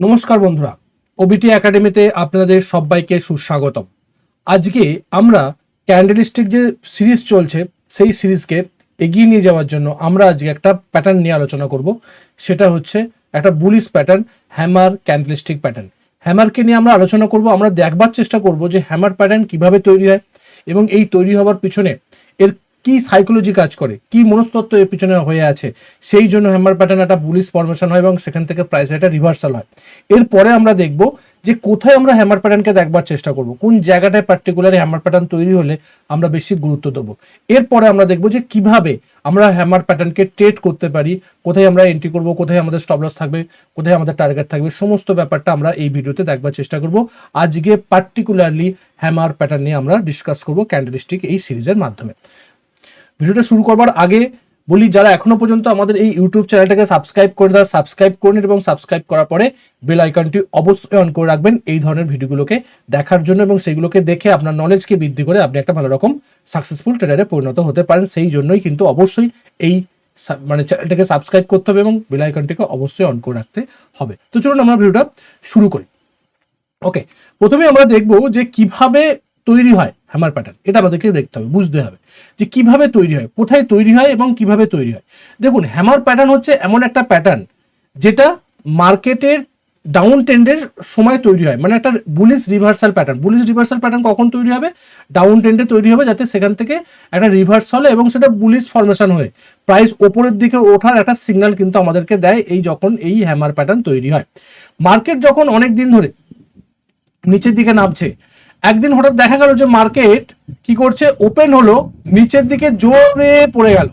নমস্কার বন্ধুরা ওবিটি একাডেমিতে আপনাদের সবাইকে সুস্বাগতম। আজকে আমরা ক্যান্ডেলিস্টিক যে সিরিজ চলছে, সেই সিরিজকে এগিয়ে নিয়ে যাওয়ার জন্য আমরা আজকে একটা প্যাটার্ন নিয়ে আলোচনা করব। সেটা হচ্ছে একটা bullish pattern hammer candlestick pattern হ্যামারকে নিয়ে আমরা আলোচনা করব, আমরা দেখবার চেষ্টা করব যে হ্যামার প্যাটার্ন কীভাবে তৈরি হয় এবং এই তৈরি হওয়ার পিছনে এর কি সাইকোলজি কাজ করে, কি মনস্তত্ত্ব এর পিছনে হয়ে আছে, সেই জন্য হ্যামার প্যাটার্ন একটা বুলিশ ফরমেশন হয় এবং সেখান থেকে প্রাইস একটা রিভার্সাল হয়। এরপরে আমরা দেখব যে কোথায় আমরা হ্যামার প্যাটার্নকে দেখবার চেষ্টা করব, কোন জায়গাটায় পার্টিকুলার হ্যামার প্যাটার্ন তৈরি হলে আমরা বেশি গুরুত্ব দেবো। এরপরে আমরা দেখব যে কীভাবে আমরা হ্যামার প্যাটার্নকে ট্রেড করতে পারি, কোথায় আমরা এন্ট্রি করব, কোথায় আমাদের স্টপ লস থাকবে, কোথায় আমাদের টার্গেট থাকবে, সমস্ত ব্যাপারটা আমরা এই ভিডিওতে দেখবার চেষ্টা করব। আজকে পার্টিকুলারলি হ্যামার প্যাটার্ন নিয়ে আমরা ডিসকাস করব ক্যান্ডেলিস্টিক এই সিরিজের মাধ্যমে। ভিডিওটা শুরু করবার আগে বলি, যারা এখনও পর্যন্ত আমাদের এই ইউটিউব চ্যানেলটাকে সাবস্ক্রাইব করে তারা সাবস্ক্রাইব করে নিন এবং সাবস্ক্রাইব করার পরে বেল আইকনটি অবশ্যই অন করে রাখবেন এই ধরনের ভিডিওগুলোকে দেখার জন্য এবং সেইগুলোকে দেখে আপনার নলেজকে বৃদ্ধি করে আপনি একটা ভালো রকম সাকসেসফুল ট্রেডারে পরিণত হতে পারেন। সেই জন্যই কিন্তু অবশ্যই এই মানে চ্যানেলটাকে সাবস্ক্রাইব করতে হবে এবং বেল আইকনটিকে অবশ্যই অন করে রাখতে হবে। তো চলুন আমরা ভিডিওটা শুরু করি। ওকে প্রথমে আমরা দেখব যে কীভাবে তৈরি হয় হ্যামার প্যাটার্ন এটা আমাদেরকে দেখতে হবে, বুঝতে হবে যে কীভাবে তৈরি হয়, কোথায় তৈরি হয় এবং কীভাবে তৈরি হয়। দেখুন হ্যামার প্যাটার্ন হচ্ছে এমন একটা প্যাটার্ন যেটা মার্কেটের ডাউন ট্রেন্ডের সময় তৈরি হয়। মানে একটা bullish reversal pattern bullish reversal pattern কখন তৈরি হবে? ডাউন ট্রেন্ডে তৈরি হবে যাতে সেখান থেকে একটা রিভার্স হলে এবং সেটা বুলিশ ফরমেশন হয়ে। প্রাইস ওপরের দিকে ওঠার একটা সিগন্যাল কিন্তু আমাদেরকে দেয় এই যখন এই হ্যামার প্যাটার্ন তৈরি হয়। মার্কেট যখন অনেক দিন ধরে নিচের দিকে নামছে একদিন হঠাৎ দেখা গেল যে মার্কেট কি করছে? ওপেন হলো, নিচের দিকে জোরে পড়ে গেল।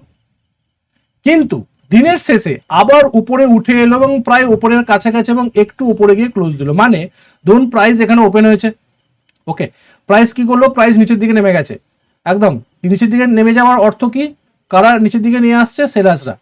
কিন্তু দিনের শেষে আবার উপরে উঠে এলো এবং প্রায় উপরের কাছাকাছি এবং একটু উপরে গিয়ে ক্লোজ দিল। মানে ধরুন প্রাইস এখানে ওপেন হয়েছে। ওকে প্রাইস কি করল? প্রাইস নিচের দিকে নেমে গেছে। একদম, নিচের দিকে নেমে যাওয়ার অর্থ কি? কারা নিচের দিকে নিয়ে আসছে? সেলাসরা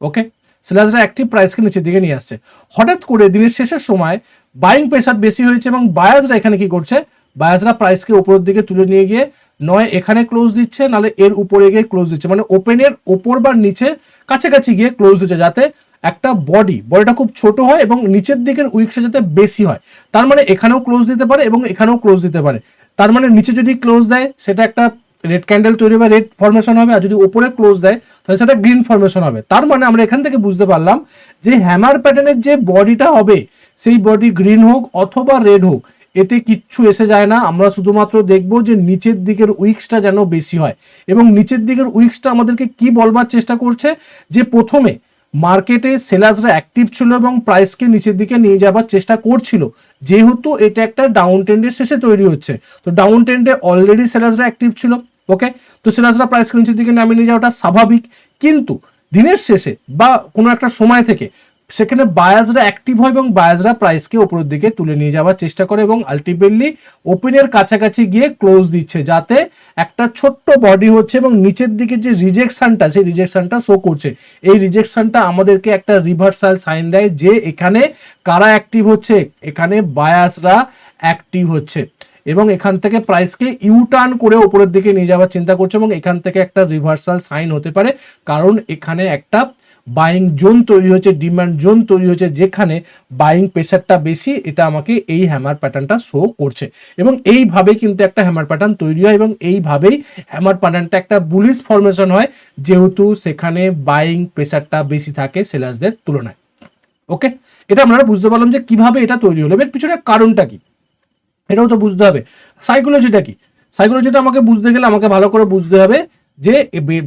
ওকে সেলার্সরা একটি প্রাইসকে নিচের দিকে নিয়ে আসছে। হঠাৎ করে দিনের শেষের সময় বাইং প্রেশার বেশি হয়েছে এবং বায়াসরা এখানে কি করছে? বায়াসরা প্রাইসকে উপরের দিকে তুলে নিয়ে গিয়ে নয়, এখানে ক্লোজ দিচ্ছে, নাহলে এর উপরে গিয়ে ক্লোজ দিচ্ছে। মানে ওপেনের ওপর বা নিচে কাছাকাছি গিয়ে ক্লোজ দিচ্ছে, যাতে একটা বডি বডিটা খুব ছোট হয় এবং নিচের দিকের উইক্সটা যাতে বেশি হয়। তার মানে এখানেও ক্লোজ দিতে পারে এবং এখানেও ক্লোজ দিতে পারে। তার মানে নিচে যদি ক্লোজ দেয়, সেটা একটা রেড ক্যান্ডেল তৈরি হবে রেড ফরমেশন হবে, আর যদি উপরে ক্লোজ দেয়, তাহলে সেটা গ্রিন ফরমেশন হবে। তার মানে আমরা এখান থেকে বুঝতে পারলাম যে হ্যামার প্যাটার্নের যে বডিটা হবে, সেই বডি গ্রিন হোক অথবা রেড হোক এতে কিচ্ছু এসে যায় না। আমরা শুধুমাত্র দেখব যে নিচের দিকের উইক্সটা যেন বেশি হয়। এবং নিচের দিকের উইক্সটা আমাদেরকে কি বলবার চেষ্টা করছে যে প্রথমে মার্কেটে সেলার্সরা অ্যাক্টিভ ছিল এবং প্রাইসকে নিচের দিকে নিয়ে যাবার চেষ্টা করছিল। যেহেতু এটা একটা ডাউন ট্রেন্ডের শেষে তৈরি হচ্ছে। তো ডাউন ট্রেন্ডে অলরেডি সেলার্সরা অ্যাক্টিভ ছিল। ওকে? তো সেলার্সরা প্রাইসকে নিচের দিকে নামিয়ে নিয়ে যাওয়াটা স্বাভাবিক। কিন্তু দিনের শেষে বা কোনো একটা সময় থেকে সেখানে বায়াজরা অ্যাক্টিভ হয় এবং বায়াজরা প্রাইসকে ওপরের দিকে তুলে নিয়ে যাওয়ার চেষ্টা করে এবং আলটিমেটলি ওপেনের কাছাকাছি গিয়ে ক্লোজ দিচ্ছে, যাতে একটা ছোট্ট বডি হচ্ছে এবং নিচের দিকে যে রিজেকশনটা সেই রিজেকশনটা শো করছে। এই রিজেকশনটা আমাদেরকে একটা রিভার্সাল সাইন দেয় যে এখানে কারা অ্যাক্টিভ হচ্ছে? এখানে বায়াসরা অ্যাক্টিভ হচ্ছে এবং এখান থেকে প্রাইসকে ইউ টার্ন করে ওপরের দিকে নিয়ে যাওয়ার চিন্তা করছে এবং এখান থেকে একটা রিভার্সাল সাইন হতে পারে। কারণ এখানে একটা বাইং জোন তৈরি হচ্ছে ডিমান্ড জোন তৈরি হচ্ছে যেখানে বাইং প্রেশারটা বেশি, এটা আমাকে এই হ্যামার প্যাটার্নটা শো করছে। এবং এইভাবে কিন্তু একটা হ্যামার প্যাটার্ন তৈরি হয় এবং এইভাবেই হ্যামার প্যাটার্নটা একটা বুলিশ ফরমেশন হয়, যেহেতু সেখানে বাইং প্রেশারটা বেশি থাকে সেলার্সদের তুলনায়। ওকে এটা আপনারা বুঝতে পারলাম যে কীভাবে এটা তৈরি হলো। এর পিছনে কারণটা কি? এটাও তো বুঝতে হবে। সাইকোলজিটা কি? সাইকোলজিটা আমাকে বুঝতে গেলে আমাকে ভালো করে বুঝতে হবে যে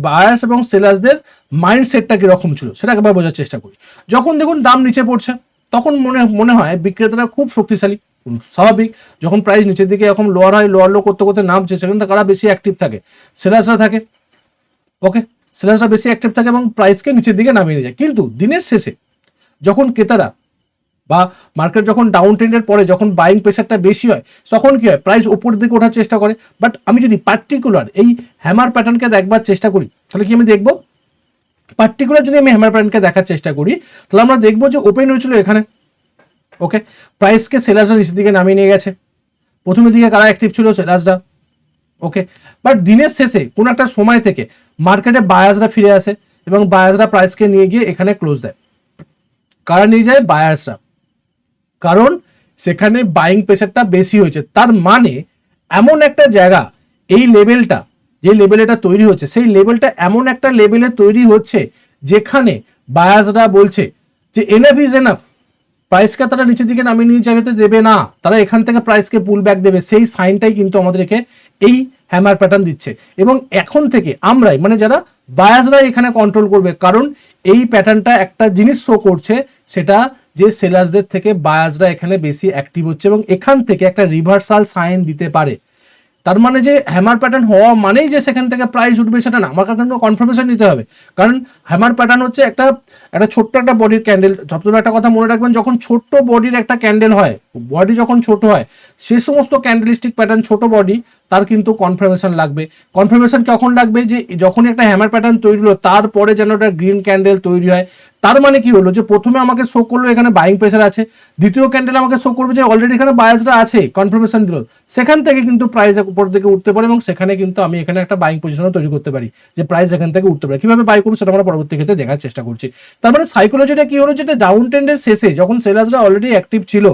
বায়ার্স এবং সেলার্সদের মাইন্ডসেটটা কীরকম ছিল সেটা একবার বোঝার চেষ্টা করি। যখন দেখুন দাম নিচে পড়ছে, তখন মনে মনে হয় বিক্রেতারা খুব শক্তিশালী স্বাভাবিক। যখন প্রাইস নিচের দিকে এরকম লোয়ার হয় লোয়ার লো করতে করতে নামছে, সেখানে কারা বেশি অ্যাক্টিভ থাকে। সেলার্সরা থাকে। ওকে সেলার্সরা বেশি অ্যাক্টিভ থাকে এবং প্রাইসকে নিচের দিকে নামিয়ে নিয়ে যায়। কিন্তু দিনের শেষে, যখন ক্রেতারা বা মার্কেট যখন ডাউন ট্রেন্ডের পরে যখন বাইং প্রেশারটা বেশি হয়, তখন কি হয়? প্রাইস উপর দিকে ওঠার চেষ্টা করে। বাট আমি যদি পার্টিকুলার এই হ্যামার প্যাটার্নকে দেখবার চেষ্টা করি, তাহলে কি আমি দেখব? পার্টিকুলার যদি আমি হ্যামার প্যাটার্নকে দেখার চেষ্টা করি, তাহলে আমরা দেখব যে ওপেন হয়েছিল এখানে। ওকে প্রাইসকে সেলার্সরা নিচের দিকে নামিয়ে নিয়ে গেছে। প্রথমের দিকে কারা অ্যাক্টিভ ছিল? সেলার্সরা ওকে বাট দিনের শেষে কোনো একটা সময় থেকে মার্কেটে বায়াসরা ফিরে আসে এবং বায়াসরা প্রাইসকে নিয়ে গিয়ে এখানে ক্লোজ দেয়। কারা নিয়ে যায়? বায়ার্সরা কারণ সেখানে বাইং প্রেশারটা বেশি হয়েছে। তার মানে এমন একটা জায়গা, এই লেভেলটা যে লেভেলে এটা তৈরি হচ্ছে, সেই লেভেলটা এমন একটা লেভেলে তৈরি হচ্ছে, যেখানে বায়াসরা বলছে যে এনাফ ইজ এনাফ প্রাইসকে তারা নিচের দিকে নামিয়ে নিয়ে যেতে দেবে না। তারা এখান থেকে প্রাইসকে পুল ব্যাক দেবে। সেই সাইনটাই কিন্তু আমাদেরকে এই হ্যামার প্যাটার্ন দিচ্ছে। এবং এখন থেকে আমরাই মানে যারা বায়াসরাই এখানে কন্ট্রোল করবে, কারণ এই প্যাটার্নটা একটা জিনিস শো করছে, সেটা যে সেলার্সদের থেকে বায়াজরা এখানে বেশি অ্যাক্টিভ হচ্ছে এবং এখান থেকে একটা রিভার্সাল সাইন দিতে পারে। তার মানে যে হ্যামার প্যাটার্ন হওয়া মানেই যে সেখান থেকে প্রাইস উঠবে সেটা না। আমাকে কিন্তু কনফার্মেশন নিতে হবে। কারণ হ্যামার প্যাটার্ন হচ্ছে একটা একটা ছোট্ট একটা বডির ক্যান্ডেল সবথেকে একটা কথা মনে রাখবেন, যখন ছোট্ট বডির একটা ক্যান্ডেল হয় বডি যখন ছোট হয়, সে সমস্ত ক্যান্ডেলিস্টিক প্যাটার্ন ছোট বডি তার কিন্তু কনফার্মেশন লাগবে। কনফার্মেশন কখন লাগবে? যে যখনই একটা হ্যামার প্যাটার্ন তৈরি হলো, তারপরে যেন একটা গ্রিন ক্যান্ডেল তৈরি হয়। তার মানে কি হলো? যে প্রথমে আমাকে শো করল এখানে বাইং প্রেশার আছে, দ্বিতীয় ক্যান্ডেল আমাকে শো করবে যে অলরেডি এখানে বায়াসটা আছে কনফার্মেশন দিল। সেখান থেকে কিন্তু প্রাইস উপর দিকে উঠতে পারে এবং সেখানে কিন্তু আমি এখানে একটা বাইং পজিশনও তৈরি করতে পারি, যে প্রাইস এখান থেকে উঠতে পারে। কীভাবে বাই করব সেটা আমরা পরবর্তী ক্ষেত্রে দেখার চেষ্টা করছি। তার মানে সাইকোলজিটা কি হলো? যেটা ডাউন ট্রেন্ডের শেষে যখন সেলার্সরা অলরেডি অ্যাক্টিভ ছিল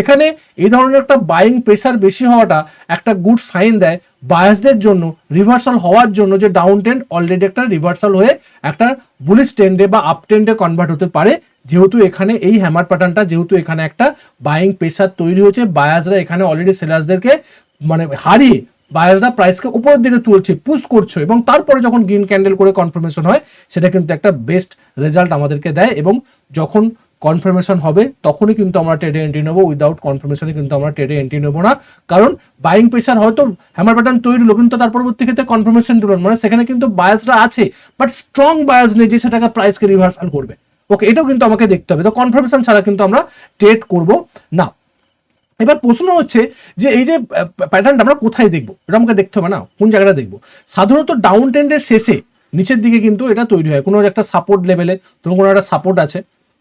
সেখানে এই ধরনের একটা বাইং প্রেশার বেশি হওয়াটা একটা গুড সাইন দেয় বায়াসদের জন্য রিভার্সাল হওয়ার জন্য যে ডাউন ট্রেন্ড অলরেডি একটা রিভার্সাল হয়ে একটা বুলিশ ট্রেন্ডে বা আপ ট্রেন্ডে কনভার্ট হতে পারে। যেহেতু এখানে এই হ্যামার প্যাটার্নটা যেহেতু এখানে একটা বাইং প্রেশার তৈরি হয়েছে বায়াসরা এখানে অলরেডি সেলার্সদেরকে মানে হারিয়ে বায়াসরা প্রাইসকে উপরের দিকে তুলছে পুশ করছে এবং তারপরে যখন গ্রিন ক্যান্ডেল করে কনফার্মেশন হয়, সেটা কিন্তু একটা বেস্ট রেজাল্ট আমাদেরকে দেয় এবং যখন কনফার্মেশন হবে, তখনই কিন্তু আমরা ট্রেডে এন্ট্রি নেব। উইদাউট কনফার্মেশনে কিন্তু আমরা ট্রেডে এন্ট্রি নেব না। কারণ বাইং প্রেশার হয়তো হ্যামার প্যাটার্ন তৈরি হলো কিন্তু তার পরবর্তী ক্ষেত্রে কনফার্মেশন দিল। মানে সেখানে কিন্তু বায়াসরা আছে বাট স্ট্রং বায়াস নেই যে সেটাকে প্রাইসকে রিভার্সাল করবে। ওকে এটাও কিন্তু আমাকে দেখতে হবে। তো কনফার্মেশন ছাড়া কিন্তু আমরা ট্রেড করব না। এবার প্রশ্ন হচ্ছে যে এই যে প্যাটার্নটা আমরা কোথায় দেখব? এটা আমাকে দেখতে হবে না, কোন জায়গাটা দেখব? সাধারণত ডাউন ট্রেন্ডের শেষে, নিচের দিকে কিন্তু এটা তৈরি হয়। কোনো একটা সাপোর্ট লেভেলে ধরুন কোনো একটা সাপোর্ট আছে।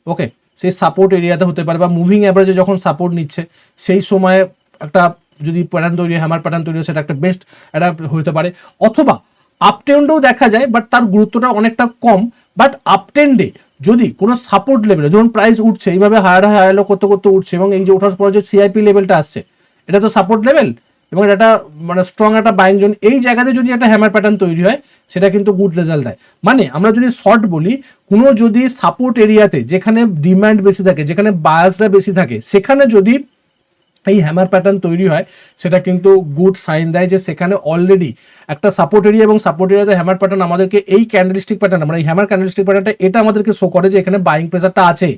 ওকে সেই সাপোর্ট এরিয়াতে হতে পারে বা মুভিং অ্যাভারেজে যখন সাপোর্ট নিচ্ছে, সেই সময়ে একটা যদি প্যাটার্ন তৈরি হয় হ্যামার প্যাটার্ন তৈরি হয়, সেটা একটা বেস্ট একটা হতে পারে। অথবা আপটেন্ডেও দেখা যায় বাট তার গুরুত্বটা অনেকটা কম। বাট আপটেন্ডে যদি কোনো সাপোর্ট লেভেলে ধরুন প্রাইস উঠছে, এইভাবে হায়ার হায়ার করতে করতে উঠছে, এবং এই যে ওঠার পরে যে সিআইপি লেভেলটা আসছে, এটা তো সাপোর্ট লেভেল এবং একটা মানে স্ট্রং একটা বাইং জোন এই জায়গাতে যদি একটা হ্যামার প্যাটার্ন তৈরি হয়, সেটা কিন্তু গুড রেজাল্ট দেয়। মানে আমরা যদি শর্ট বলি, কোনো যদি সাপোর্ট এরিয়াতে যেখানে ডিমান্ড বেশি থাকে, যেখানে বায়াসটা বেশি থাকে, সেখানে যদি এই হ্যামার প্যাটার্ন তৈরি হয়, সেটা কিন্তু গুড সাইন দেয় যে সেখানে অলরেডি একটা সাপোর্ট এরিয়া এবং সাপোর্ট এরিয়াতে হ্যামার প্যাটার্ন আমাদেরকে এই ক্যান্ডেলিস্টিক প্যাটার্ন মানে এই হ্যামার ক্যান্ডেলিস্টিক প্যাটার্নটা এটা আমাদেরকে শো করে যে এখানে বাইং প্রেসারটা আছে।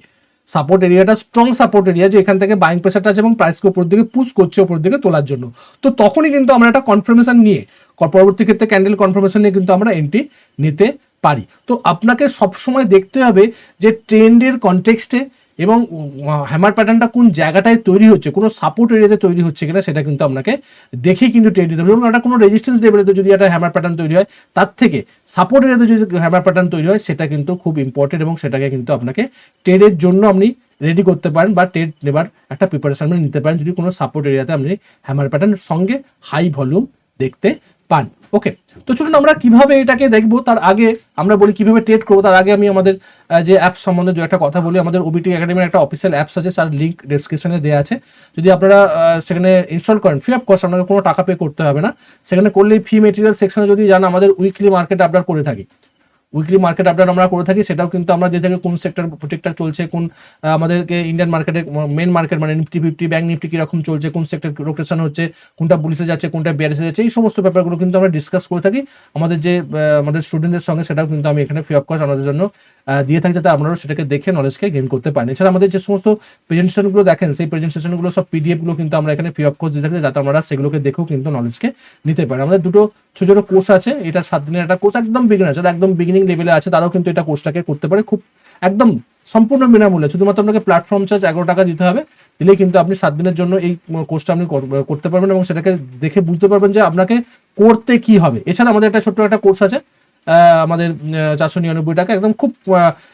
সাপোর্ট এরিয়াটা স্ট্রং সাপোর্ট এরিয়া যে এখান থেকে বাইং প্রেসারটা আছে এবং প্রাইসকে উপর দিকে পুশ করছে, উপর দিকে তোলার জন্য। তো তখনই কিন্তু আমরা একটা কনফার্মেশন নিয়ে পরবর্তী ক্ষেত্রে ক্যান্ডেল কনফার্মেশন নিয়ে কিন্তু আমরা এন্ট্রি নিতে পারি। তো আপনাকে সবসময় দেখতে হবে যে ট্রেন্ডের কনটেক্সটে এবং হ্যামার প্যাটার্নটা কোন জায়গাটায় তৈরি হচ্ছে, কোনো সাপোর্ট এরিয়াতে তৈরি হচ্ছে কিনা সেটা কিন্তু আপনাকে দেখে কিন্তু ট্রেড দিতে হবে। এবং একটা কোনো রেজিস্ট্যান্স লেভেলেতে যদি একটা হ্যামার প্যাটার্ন তৈরি হয়, তার থেকে সাপোর্ট এরিয়াতে যদি হ্যামার প্যাটার্ন তৈরি হয়, সেটা কিন্তু খুব ইম্পর্টেন্ট এবং সেটাকে কিন্তু আপনাকে ট্রেডের জন্য আপনি রেডি করতে পারেন বা ট্রেড নেবার একটা প্রিপারেশন নিতে পারেন। যদি কোনো সাপোর্ট এরিয়াতে আপনি হ্যামার প্যাটার্ন সঙ্গে হাই ভলিউম দেখতে পান। ওকে তো চলুন আমরা কীভাবে এটাকে দেখব? তার আগে আমরা বলি কীভাবে ট্রেড করব। তার আগে আমি আমাদের যে অ্যাপ সম্বন্ধে দু একটা কথা বলি। আমাদের ওবিটি একাডেমির একটা অফিসিয়াল অ্যাপস আছে, তার লিঙ্ক ডেসক্রিপশনে দেওয়া আছে। যদি আপনারা সেখানে ইনস্টল করেন ফ্রি অফ কস্ট আপনাকে কোনো টাকা পে করতে হবে না। সেখানে করলেই ফি মেটেরিয়াল সেকশনে যদি যান, আমাদের উইকলি মার্কেট আপনার করে থাকি। উইকলি মার্কেট আপডেট আমরা করে থাকি, সেটাও কিন্তু আমরা দিয়ে থাকি কোন সেক্টর ঠিকঠাক চলছে, কোন আমাদেরকে ইন্ডিয়ান মার্কেটে মেন মার্কেট মানে নিফটি ফিফটি ব্যাংক নিফটি কীরকম চলছে, কোন সেক্টর রোটেশন হচ্ছে, কোনটা পুলিশে যাচ্ছে, কোনটা বিয়ারিসে যাচ্ছে, এই সমস্ত ব্যাপারগুলো কিন্তু আমরা ডিসকাস করে থাকি। আমাদের যে আমাদের স্টুডেন্টদের সঙ্গে, সেটাও কিন্তু আমি এখানে ফ্রি অফ কস্ট আমাদের জন্য দিয়ে থাকি যাতে আপনারাও সেটাকে দেখে নলেজকে গেইন করতে পারেন। এছাড়া আমাদের যে সমস্ত প্রেজেন্টেশনগুলো দেখেন, সেই প্রেজেন্টেশনগুলো সব পিডিএফগুলো কিন্তু আমরা এখানে ফ্রি অফ কোর্স দিয়ে থাকি, যাতে আপনারা সেগুলোকে দেখেও কিন্তু নলেজকে নিতে পারেন। আমাদের দুটো ছোট ছোটো কোর্স আছে, এটা সাত দিনের একটা কোর্স একদম বিগিনার যারা একদম বিগিনিং লেভেলে আছে, তারাও কিন্তু এটা কোর্সটাকে করতে পারে খুব একদম সম্পূর্ণ বিনামূল্যে। শুধুমাত্র আপনাকে প্ল্যাটফর্ম চার্জ এগারো টাকা দিতে হবে, দিলেই কিন্তু আপনি সাত দিনের জন্য এই কোর্সটা আপনি কর- করতে পারবেন এবং সেটাকে দেখে বুঝতে পারবেন যে আপনাকে করতে কি হবে। এছাড়া আমাদের একটা ছোট্ট একটা কোর্স আছে আমাদের চারশো নিরানব্বই টাকা। একদম খুব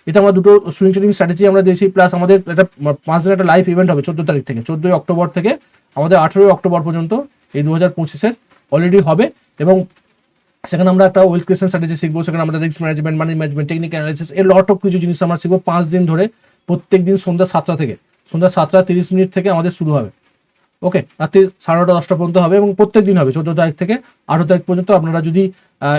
এটা আমরা দুটো সুইং ট্রেডিং স্ট্র্যাটেজি আমরা দিয়েছি প্লাস আমাদের এটা পাঁচ দিনের একটা লাইভ ইভেন্ট হবে চোদ্দ তারিখ থেকে, চোদ্দই অক্টোবর থেকে আমাদের আঠেরোই অক্টোবর পর্যন্ত এই দু হাজার পঁচিশের অলরেডি হবে। এবং সেখানে আমরা একটা ওয়েলথ ক্রিয়েশন স্ট্র্যাটেজি শিখব, সেখানে আমরা risk management money management technique analysis এর লট অফ কিছু জিনিস আমরা শিখব পাঁচ দিন ধরে প্রত্যেক দিন সন্ধ্যা সাতটা থেকে। সন্ধ্যা সাতটা তিরিশ মিনিট থেকে আমাদের শুরু হবে। ওকে, রাত্রি সাড়ে নটা, দশটা পর্যন্ত হবে এবং প্রত্যেক দিন হবে, চোদ্দ তারিখ থেকে আঠারো তারিখ পর্যন্ত আপনারা যদি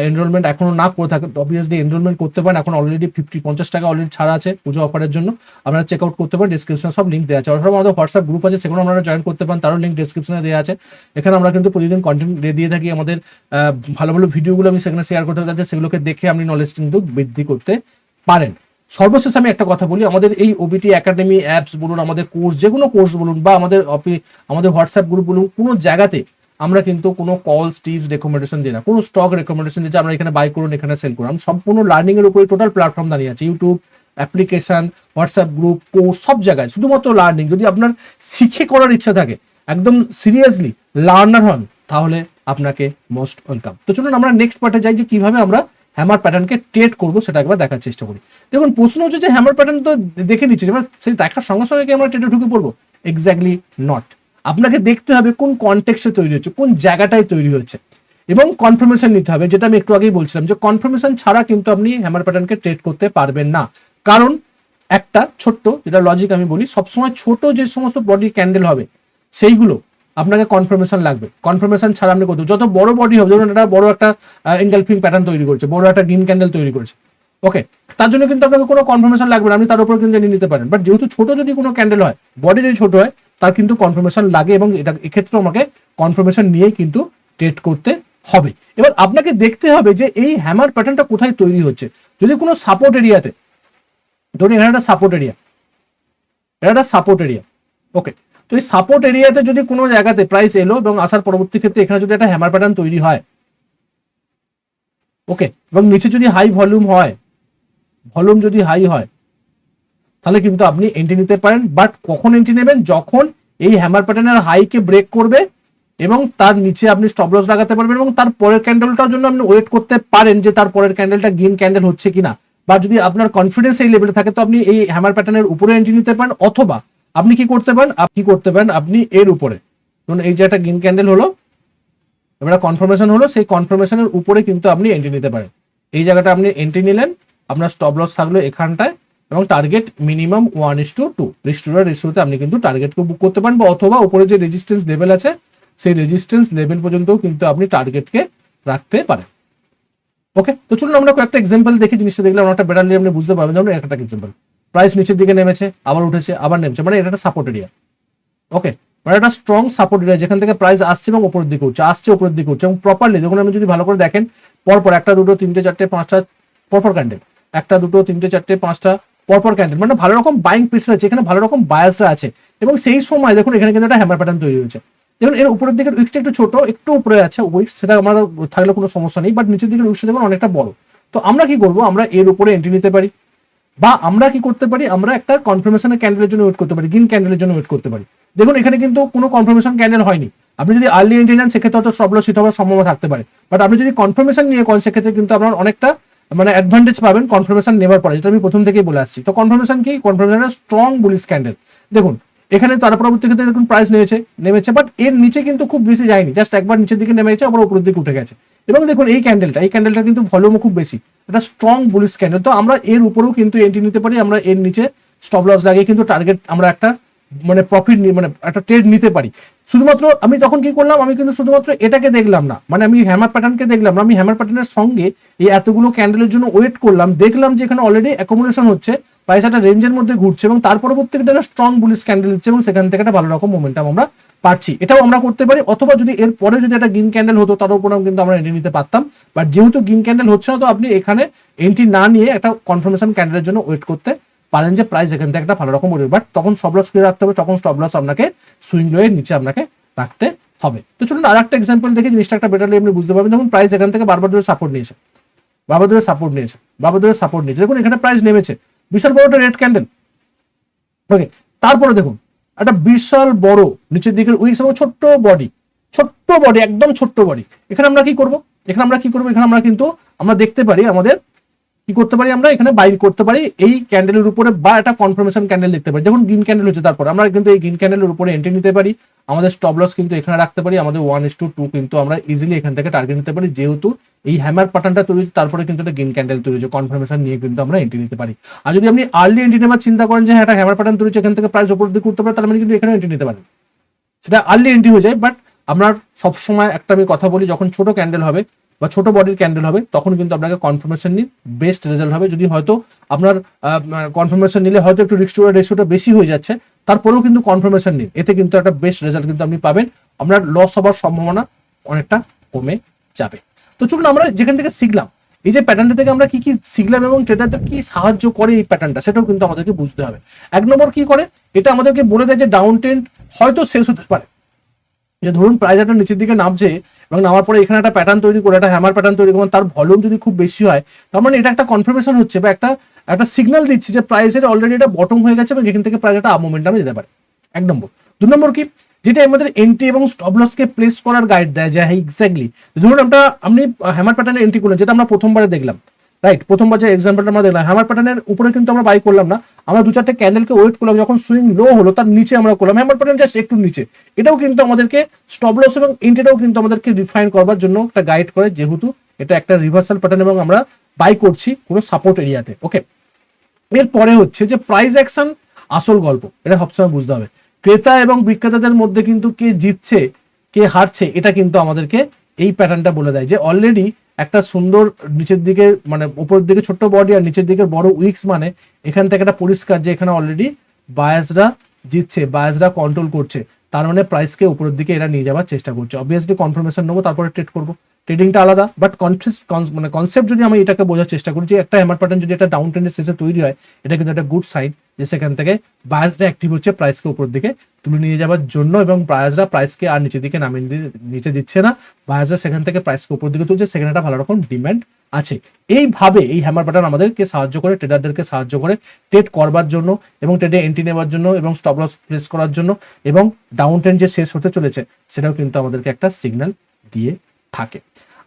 এনরোলমেন্ট এখনও না করে থাকেন অবভিয়াসলি এনরোলমেন্ট করতে পারেন, এখন অলরেডি ফিফটি পঞ্চাশ টাকা অলরেডি ছাড়া আছে পুজো অফারের জন্য, আপনারা চেক আউট করতে পারেন ডিসক্রিপশনে সব লিঙ্ক দেওয়া আছে। অথবা আমাদের হোয়াটসঅ্যাপ গ্রুপ আছে সেখানে আপনারা জয়েন করতে পারেন, তারও লিঙ্ক ডিসক্রিপশনে দেওয়া আছে। এখানে আমরা কিন্তু প্রতিদিন কন্টেন্ট দিয়ে থাকি আমাদের ভালো ভালো ভিডিওগুলো আমি সেখানে শেয়ার করতে থাকি সেগুলোকে দেখে আপনি নলেজ কিন্তু বৃদ্ধি করতে পারেন। সর্বশেষ আমি একটা কথা বলি, আমাদের এই ওবিটি একাডেমি অ্যাপস বলুন, আমাদের কোর্স যে কোনো কোর্স বলুন বা আমাদের অফি- আমাদের হোয়াটসঅ্যাপ গ্রুপ বলুন, কোনো জায়গাতে আমরা কিন্তু কোনো কলস টিপস রেকমেন্ডেশন দিই না। কোনো স্টক রেকমেন্ডেশন যে আমরা এখানে বাই করুন, এখানে সেল করুন। আমি সম্পূর্ণ লার্নিং এর উপরে টোটাল প্ল্যাটফর্ম দাঁড়িয়ে আছে। YouTube application WhatsApp group course সব জায়গায়। শুধুমাত্র লার্নিং যদি আপনার শিখে করার ইচ্ছা থাকে, একদম সিরিয়াসলি লার্নার হন, তাহলে আপনাকে মোস্ট ওয়েলকাম তো চলুন, আমরা নেক্সট পার্টে যাই যে কীভাবে আমরা হ্যামার প্যাটার্নকে টেট করব সেটা একবার দেখার চেষ্টা করি। দেখুন, প্রশ্ন হচ্ছে যে হ্যামার প্যাটার্ন তো দেখে নিচ্ছি, এবার সেই দেখার সঙ্গে সঙ্গে কি আমরা টেটে ঢুকে পড়ব? এক্স্যাক্টলি নট আপনাকে দেখতে হবে কোন কনটেক্সটে তৈরি হচ্ছে, কোন জায়গাটায় তৈরি হচ্ছে। এবং কনফার্মেশন নিতে হবে, যেটা আমি একটু আগেই বলছিলাম যে কনফার্মেশন ছাড়া কিন্তু আপনি হ্যামার প্যাটার্নকে ট্রেড করতে পারবেন না। কারণ একটা ছোট্ট, যেটা লজিক আমি বলি, সবসময় ছোট যে সমস্ত বডি ক্যান্ডেল হবে, সেইগুলো আপনাকে কনফার্মেশন লাগবে। কনফার্মেশন ছাড়া আপনি করতে যত বড় বডি হবে, ধরুন একটা বড় একটা এনগালফিং প্যাটার্ন তৈরি করছে, বড় একটা ডিম ক্যান্ডেল তৈরি করছে। ওকে তার জন্য কিন্তু আপনাকে কোনো কনফার্মেশন লাগবে না, আপনি তার উপর কিন্তু নিয়ে নিতে পারেন। বাট যেহেতু ছোট যদি কোনো ক্যান্ডেল হয় বডি যদি ছোট হয়, তার কিন্তু কনফার্মেশন লাগে এবং এটা এক্ষেত্রে আমাকে কনফার্মেশন নিয়েই কিন্তু ট্রেড করতে হবে। এবার আপনাকে দেখতে হবে যে এই হ্যামার প্যাটার্নটা কোথায় তৈরি হচ্ছে। যদি কোনো সাপোর্ট এরিয়াতে ধরুন এখানে একটা সাপোর্ট এরিয়া এটা একটা সাপোর্ট এরিয়া ওকে তো এই সাপোর্ট এরিয়াতে যদি কোনো জায়গাতে প্রাইস এলো এবং আসার পরবর্তী ক্ষেত্রে এখানে যদি একটা হ্যামার প্যাটার্ন তৈরি হয় ওকে এবং নিচে যদি হাই ভলিউম হয় ভলিউম যদি হাই হয়, তাহলে কিন্তু আপনি এন্ট্রি নিতে পারেন বাট কখন এন্ট্রি নেবেন? যখন এই হ্যামার প্যাটার্নের হাইকে ব্রেক করবে এবং তার নিচে আপনি স্টপ লস লাগাতে পারবেন এবং তার পরের ক্যান্ডেলটার জন্য আপনি ওয়েট করতে পারেন যে তার পরের ক্যান্ডেলটা গ্রিন ক্যান্ডেল হচ্ছে কিনা। বা যদি আপনার কনফিডেন্স এই লেভেলে থাকে, তো আপনি এই হ্যামার প্যাটার্নের উপরে এন্ট্রি নিতে পারেন, অথবা আপনি কি করতে পারেন? আপনি কি করতে পারেন? আপনি এর উপরে। ধরুন, এই যে একটা গ্রিন ক্যান্ডেল হলো, এবার কনফার্মেশন হলো, সেই কনফার্মেশনের উপরে কিন্তু আপনি এন্ট্রি নিতে পারেন। এই জায়গাটা আপনি এন্ট্রি নিলেন, আপনার স্টপ লস থাকল এখানটায়, এবং target minimum one is to two restaurant রেস্টুতে আপনি কিন্তু টার্গেটকে বুক করতে পারেন, বা অথবা উপরে যে রেজিস্ট্যান্স লেভেল আছে, সেই রেজিস্ট্যান্স লেভেল পর্যন্তও কিন্তু আপনি টার্গেটকে রাখতে পারেন। ওকে তো চলুন, আমরা কয়েকটা এক্সাম্পল দেখি, জিনিসটা দেখলে অনেকটা বেটারলি আপনি বুঝতে পারবেন। যেমন একটা এক্সাম্পল প্রাইস নিচের দিকে নেমেছে, আবার উঠেছে, আবার নেমেছে মানে এটা একটা সাপোর্ট এরিয়া ওকে মানে একটা স্ট্রং সাপোর্ট এরিয়া যেখান থেকে প্রাইস আসছে এবং উপরের দিকে উঠছে, আসছে উপরের দিকে উঠছে। এবং প্রপারলি দেখুন আপনি যদি ভালো করে দেখেন, পরপর একটা, দুটো, তিনটে, চারটে, পাঁচটা, পরপর ক্যান্ডেল একটা, দুটো, তিনটে, চারটে, পাঁচটা, পরপর ক্যান্ডেল মানে ভালো রকম বাইং প্রেসার আছে, এখানে ভালো রকম বায়াসটা আছে। এবং সেই সময় দেখুন, এখানে কিন্তু একটা হ্যামার প্যাটার্ন তৈরি হয়েছে। দেখুন, এর উপরের দিকের উইক্সটা একটু ছোট, একটু উপরে আছে উইক্স সেটা আমার থাকলে কোনো সমস্যা নেই বাট নিচের দিকের উইক্সটা দেখুন, অনেকটা বড়। তো আমরা কি করব? আমরা এর উপরে এন্ট্রি নিতে পারি। বা আমরা কি করতে পারি? আমরা একটা কনফার্মেশনের ক্যান্ডেলের জন্য ওয়েট করতে পারি গ্রিন ক্যান্ডেলের জন্য ওয়েট করতে পারি। দেখুন, এখানে কিন্তু কোনো কনফার্মেশন ক্যান্ডেল হয়নি। আপনি যদি আর্লি এন্ট্রি নেন, সেক্ষেত্রে হয়তো সবলো সিট হওয়ার সম্ভাবনা থাকতে পারে। বাট আপনি যদি কনফার্মেশন নিয়ে করেন, সেক্ষেত্রে কিন্তু আপনার অনেকটা মানে অ্যাডভান্টেজ পাবেন কনফার্মেশন নেবার পরে, যেটা আমি প্রথম থেকেই বলে আসছি। তো কনফার্মেশন কি? কনফার্মেশন স্ট্রং বুলিশ ক্যান্ডেল দেখুন, এখানে তার পরবর্তী ক্ষেত্রে দেখুন প্রাইস নেমেছে নেমেছে বাট এর নিচে কিন্তু খুব বেশি যায়নি। জাস্ট একবার নিচের দিকে নেমেছে, আবার উপরের দিকে উঠে গেছে। এবং দেখুন, এই ক্যান্ডেলটা এই ক্যান্ডেলটা কিন্তু ভলিউমও খুব বেশি। এটা স্ট্রং বুলিশ ক্যান্ডেল তো আমরা এর উপরেও কিন্তু এন্ট্রি নিতে পারি, আমরা এর নিচে স্টপ লস লাগিয়ে কিন্তু টার্গেট আমরা একটা মানে প্রফিট মানে একটা ট্রেড নিতে পারি। শুধুমাত্র আমি তখন কি করলাম, আমি কিন্তু শুধুমাত্র এটাকে দেখলাম না। মানে আমি হ্যামার প্যাটার্নকে দেখলাম না, আমি হ্যামার প্যাটার্নের সঙ্গে এই এতগুলো ক্যান্ডেলের জন্য ওয়েট করলাম, দেখলাম যে এখানে অলরেডি অ্যাকোমোডেশন হচ্ছে। প্রাইস একটা রেঞ্জের মধ্যে ঘুরছে এবং তার পরবর্তীতে একটা স্ট্রং বুলিশ ক্যান্ডেল দিচ্ছে এবং সেখান থেকে একটা ভালো রকম মোমেন্টাম আমরা পাচ্ছি। এটাও আমরা করতে পারি, অথবা যদি এর পরে যদি একটা গ্রিন ক্যান্ডেল হতো, তার উপরেও কিন্তু আমরা এন্ট্রি নিতে পারতাম। বাট যেহেতু গ্রিন ক্যান্ডেল হচ্ছে না, তো আপনি এখানে এন্ট্রি না নিয়ে একটা কনফার্মেশন ক্যান্ডেলের জন্য ওয়েট করতে পারেন যে প্রাইস এখান থেকে একটা ভালো রকম উঠবে। বাট তখন স্টপ লস করে রাখতে হবে, তখন স্টপ লস আপনাকে সুইং লোয়ের নিচে আপনাকে রাখতে হবে। তো চলুন আর একটা এক্সাম্পল দেখে, জিনিসটা একটা বেটারলি আপনি বুঝতে পারবেন। যেমন প্রাইস এখান থেকে বারবার ধরে সাপোর্ট নিয়েছে। বারবার ধরে সাপোর্ট নিয়েছে। বারবার ধরে সাপোর্ট নিয়েছে। দেখুন, এখানে প্রাইস নেমেছে। বিশাল বড় একটা রেড ক্যান্ডেল ওকে তারপরে দেখুন, একটা বিশাল বড় নিচের দিকের উইক্স এবং ছোট্ট বডি ছোট্ট বডি একদম ছোট্ট বডি এখানে আমরা কি করব? এখানে আমরা কি করব? এখানে আমরা কিন্তু, আমরা দেখতে পারি আমাদের কি করতে পারি আমরা? এখানে বাইর করতে পারি এই ক্যান্ডেলের উপরে বা একটা কনফার্মেশন ক্যান্ডেল দেখতে পারি। যেমন গ্রিন ক্যান্ডেল হচ্ছে তারপর। আমরা কিন্তু এই গ্রিন ক্যান্ডেলের উপরে এন্ট্রি নিতে পারি। আমাদের স্টপ লস কিন্তু এখানে রাখতে পারি। আমাদের ওয়ান ইস টু টু কিন্তু আমরা ইজিলি এখান থেকে টার্গেট নিতে পারি। যেহেতু এই হ্যামার প্যাটার্নটা তৈরি হচ্ছে, তারপরে কিন্তু একটা গ্রিন ক্যান্ডেল তৈরি হচ্ছে। কনফার্মেশন নিয়ে কিন্তু আমরা এন্ট্রি নিতে পারি। আর যদি আপনি আর্লি এন্ট্রি নেওয়ার চিন্তা করেন যে হ্যাঁ একটা হ্যামার প্যাটার্ন তৈরি হচ্ছে এখান থেকে প্রাইস উপর দিকে করতে পারে তাহলে মানে কিন্তু এখানে এন্ট্রি নিতে পারেন। সেটা আর্লি এন্ট্রি হয়ে যায় বাট আমরা সবসময় একটা আমি কথা বলি যখন ছোট ক্যান্ডেল হবে বা ছোট বডির ক্যান্ডেল হবে, তখন কিন্তু আপনাকে কনফার্মেশন নিন বেস্ট রেজাল্ট হবে। যদি হয়তো আপনার কনফার্মেশন নিলে হয়তো একটু রিক্স টু রেশিওটা বেশি হয়ে যাচ্ছে, তারপরেও কিন্তু কনফার্মেশন নিন। এতে কিন্তু একটা বেস্ট রেজাল্ট কিন্তু আপনি পাবেন। আপনার লস হওয়ার সম্ভাবনা অনেকটা কমে যাবে। তো চলুন আমরা যেখান থেকে শিখলাম, এই যে প্যাটার্নটা থেকে আমরা কি কি শিখলাম এবং ট্রেডারদের কি সাহায্য করে এই প্যাটার্নটা সেটাও কিন্তু আমাদেরকে বুঝতে হবে। এক নম্বর কি করে? এটা আমাদেরকে বলে দেয় যে ডাউন ট্রেন্ড হয়তো শেষ হতে পারে। যে ধরুন প্রাইস একটা নিচের দিকে নামছে এবং নামার পরে এখানে একটা প্যাটার্ন তৈরি করে, একটা হ্যামার প্যাটার্ন তৈরি করে তার ভলিউম যদি খুব বেশি হয়, তার মানে এটা একটা কনফার্মেশন হচ্ছে বা একটা একটা সিগন্যাল দিচ্ছে যে প্রাইসের অলরেডি এটা বটম হয়ে গেছে এবং এখান থেকে প্রাইস একটা আপ মোমেন্টামে যেতে পারে। এক নম্বর। দু নম্বর কি? যেটা আমাদের এন্ট্রি এবং স্টপ লসকে প্লেস করার গাইড দেয় যে হ্যাঁ এক্স্যাক্টলি ধরুন আমরা, আপনি হ্যামার প্যাটার্নে এন্ট্রি করলেন, যেটা আমরা প্রথমবারে দেখলাম। রাইট প্রথমবার যে এক্সাম্পলটা আমরা দেখলাম হ্যামার প্যাটার্নের উপরে কিন্তু আমরা বাই করলাম না। আমরা দু চারটে ক্যান্ডেলকে ওয়েট করলাম, যখন সুইং লো হলো, তার নিচে আমরা করলাম। হ্যামার প্যাটার্ন জাস্ট একটু নিচে। এটাও কিন্তু আমাদেরকে স্টপ লস এবং এন্ট্রিটাও কিন্তু আমাদেরকে রিফাইন করবার জন্য একটা গাইড করে, যেহেতু এটা একটা রিভার্সাল প্যাটার্ন এবং আমরা বাই করছি কোনো সাপোর্ট এরিয়াতে ওকে এরপরে হচ্ছে যে প্রাইস অ্যাকশন আসল গল্প। এটা সবসময় বুঝতে হবে। ক্রেতা এবং বিক্রেতাদের মধ্যে কিন্তু কে জিতছে, কে হারছে, এটা কিন্তু আমাদেরকে এই প্যাটার্নটা বলে দেয় যে অলরেডি একটা সুন্দর নিচের দিকে মানে উপরের দিকে ছোট্ট বডি আর নিচের দিকে বড় উইক্স মানে এখান থেকে একটা পরিষ্কার যে এখানে অলরেডি বায়াসরা জিতছে বায়াসরা কন্ট্রোল করছে। তার মানে প্রাইসকে উপরের দিকে এরা নিয়ে যাওয়ার চেষ্টা করছে। অবভিয়াসলি কনফার্মেশন নেব, তারপরে ট্রেড করব। ট্রেডিংটা আলাদা বাট মানে কনসেপ্ট যদি আমি এটাকে বোঝার চেষ্টা করি যে একটা হ্যামার প্যাটার্ন যদি একটা ডাউন ট্রেন্ডের শেষে তৈরি হয়, এটা কিন্তু একটা গুড সাইন যে সেখান থেকে বায়াসটা অ্যাক্টিভ হচ্ছে প্রাইসকে উপরের দিকে। তুলে নিয়ে যাওয়ার জন্য এবং বায়াসরা প্রাইসকে আর নিচের দিকে নামিয়ে দিয়ে- নিচে দিচ্ছে না। বায়াসরা সেখান থেকে প্রাইসকে উপর দিকে তুলছে, সেখানে একটা ভালো রকম ডিমান্ড আছে। এইভাবে এই হ্যামার প্যাটার্ন আমাদেরকে সাহায্য করে ট্রেডারদেরকে সাহায্য করে ট্রেড করবার জন্য এবং ট্রেডে এন্ট্রি নেওয়ার জন্য এবং স্টপ লস প্লেস করার জন্য এবং ডাউন ট্রেন্ড যে শেষ হতে চলেছে, সেটাও কিন্তু আমাদেরকে একটা সিগন্যাল দিয়ে থাকে।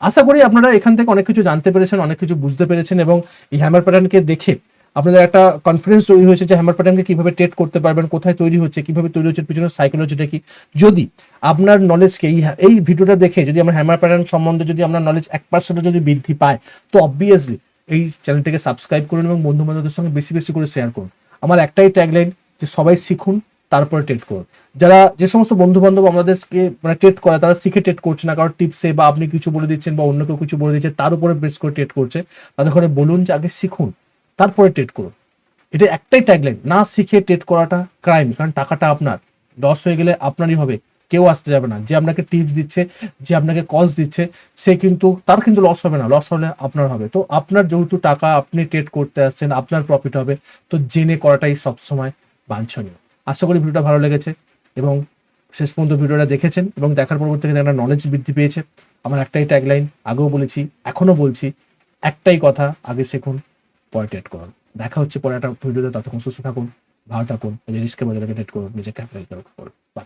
আশা করি আপনারা এখান থেকে অনেক কিছু জানতে পেরেছেন, অনেক কিছু বুঝতে পেরেছেন এবং এই হ্যামার প্যাটার্নকে দেখে আপনাদের একটা কনফিডেন্স তৈরি হয়েছে যে হ্যামার প্যাটার্নকে কীভাবে ট্রেড করতে পারবেন, কোথায় তৈরি হচ্ছে, কীভাবে তৈরি হচ্ছে পিছনে সাইকোলজিটা কি। যদি আপনার নলেজকে এই এই ভিডিওটা দেখে যদি আমার হ্যামার প্যাটার্ন সম্বন্ধে যদি আপনার নলেজ এক পার্সেন্টও যদি বৃদ্ধি পায়, তো অবভিয়াসলি এই চ্যানেলটাকে সাবস্ক্রাইব করুন এবং বন্ধু বান্ধবদের সঙ্গে বেশি বেশি করে শেয়ার করুন। আমার একটাই ট্যাগলাইন যে সবাই শিখুন তারপরে ট্রেড করুন। যারা যে সমস্ত বন্ধু বান্ধব আমাদেরকে মানে ট্রেড করে, তারা শিখে ট্রেড করছে না কারোর টিপসে বা আপনি কিছু বলে দিচ্ছেন বা অন্য কেউ কিছু বলে দিচ্ছে, তার উপরে বেস করে ট্রেড করছে। তাদের ঘরে বলুন যে আগে শিখুন, তারপরে ট্রেড করুন। এটা একটাই ট্যাগলাইন না শিখে ট্রেড করাটা ক্রাইম কারণ টাকাটা আপনার। লস হয়ে গেলে আপনারই হবে, কেউ আসতে যাবে না। যে আপনাকে টিপস দিচ্ছে, যে আপনাকে কলস দিচ্ছে, সে কিন্তু, তার কিন্তু লস হবে না লস হলে আপনার হবে। তো আপনার যেহেতু টাকা আপনি ট্রেড করতে আসছেন, আপনার প্রফিট হবে, তো জেনে করাটাই সবসময় বাঞ্ছনীয়। আশা করি ভিডিওটা ভালো লেগেছে এবং শেষ পর্যন্ত ভিডিওটা দেখেছেন এবং দেখার পরবর্তী থেকে একটা নলেজ বৃদ্ধি পেয়েছে। আমার একটাই ট্যাগলাইন আগেও বলেছি, এখনও বলছি, একটাই কথা, আগে শেখুন, পরে ট্রেড করুন। দেখা হচ্ছে পরে একটা ভিডিওতে, ততক্ষণ সুস্থ থাকুন, ভালো থাকুন, নিজের রিস্কের রেখে ট্রেড করুন নিজেকে ক্যাপিটাল করুন। বাই